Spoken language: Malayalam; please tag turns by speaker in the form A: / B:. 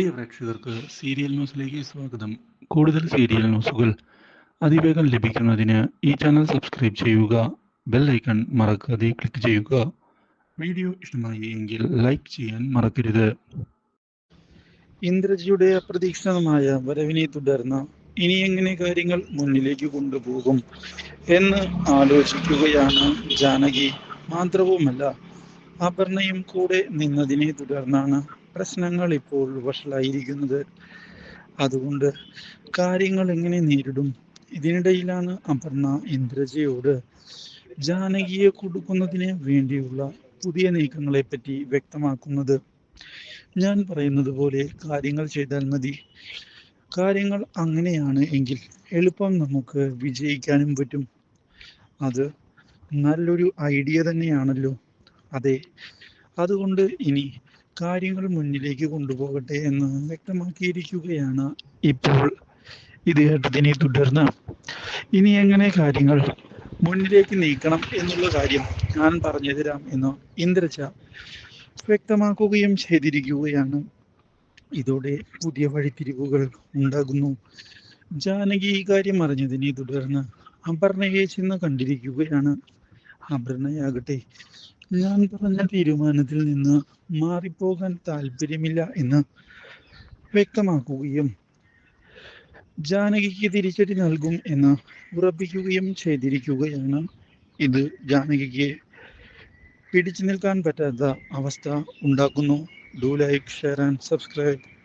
A: പ്രിയ പ്രേക്ഷകർക്ക് സീരിയൽ ന്യൂസിലേക്ക് സ്വാഗതം. കൂടുതൽ സീരിയൽ ന്യൂസുകൾ അതിവേഗം ലഭിക്കുന്നതിന് ഈ ചാനൽ സബ്സ്ക്രൈബ് ചെയ്യുക ബെൽ ഐക്കൺ മറക്കാതെ ക്ലിക്ക് ചെയ്യുക. വീഡിയോ ഇഷ്ടമായി എങ്കിൽ ലൈക്ക് ചെയ്യാൻ മറക്കരുത്.
B: ഇന്ദ്രജിയുടെ അപ്രതീക്ഷിതമായ വരവിനെ തുടർന്ന് ഇനി എങ്ങനെ കാര്യങ്ങൾ മുന്നിലേക്ക് കൊണ്ടുപോകും എന്ന് ആലോചിക്കുകയാണ് ജാനകി. മാത്രവുമല്ല അപർണയും കൂടെ നിന്നതിനെ തുടർന്നാണ് പ്രശ്നങ്ങൾ ഇപ്പോൾ വഷളായിരിക്കുന്നത്. അതുകൊണ്ട് കാര്യങ്ങൾ എങ്ങനെ നേരിടും? ഇതിനിടയിലാണ് അപർണ ഇന്ദ്രജയോട് ജാനകിയെ കൊടുക്കുന്നതിന് വേണ്ടിയുള്ള പുതിയ നീക്കങ്ങളെ പറ്റി വ്യക്തമാക്കുന്നത്. ഞാൻ പറയുന്നത് പോലെ കാര്യങ്ങൾ ചെയ്താൽ മതി. കാര്യങ്ങൾ അങ്ങനെയാണ് എങ്കിൽ എളുപ്പം നമുക്ക് വിജയിക്കാനും പറ്റും. അത് നല്ലൊരു ഐഡിയ തന്നെയാണല്ലോ. അതെ. അതുകൊണ്ട് ഇനി കാര്യങ്ങൾ മുന്നിലേക്ക് കൊണ്ടുപോകട്ടെ എന്ന് വ്യക്തമാക്കിയിരിക്കുകയാണ് ഇപ്പോൾ ഇത് കേട്ടതിനെ തുടർന്ന് ഇനി എങ്ങനെ കാര്യങ്ങൾ മുന്നിലേക്ക് നീക്കണം എന്നുള്ള കാര്യം ഞാൻ പറഞ്ഞു തരാം എന്ന് ഇന്ദ്രജ വ്യക്തമാക്കുകയും ചെയ്തിരിക്കുകയാണ്. ഇതോടെ പുതിയ വഴിത്തിരിവുകൾ ഉണ്ടാകുന്നു. ജാനകി ഈ കാര്യം അറിഞ്ഞതിനെ തുടർന്ന് അപർണയെ ചെന്ന് കണ്ടിരിക്കുകയാണ്. അപർണയാകട്ടെ ഞാൻ പറഞ്ഞ തീരുമാനത്തിൽ നിന്ന് മാറിപ്പോകാൻ താല്പര്യമില്ല എന്ന് വ്യക്തമാക്കുകയും ജാനകിക്ക് തിരിച്ചടി നൽകും എന്ന് ഉറപ്പിക്കുകയും ചെയ്തിരിക്കുകയാണ്. ഇത് ജാനകിക്ക് പിടിച്ചു നിൽക്കാൻ പറ്റാത്ത അവസ്ഥ ഉണ്ടാക്കുന്നു. Do like share and subscribe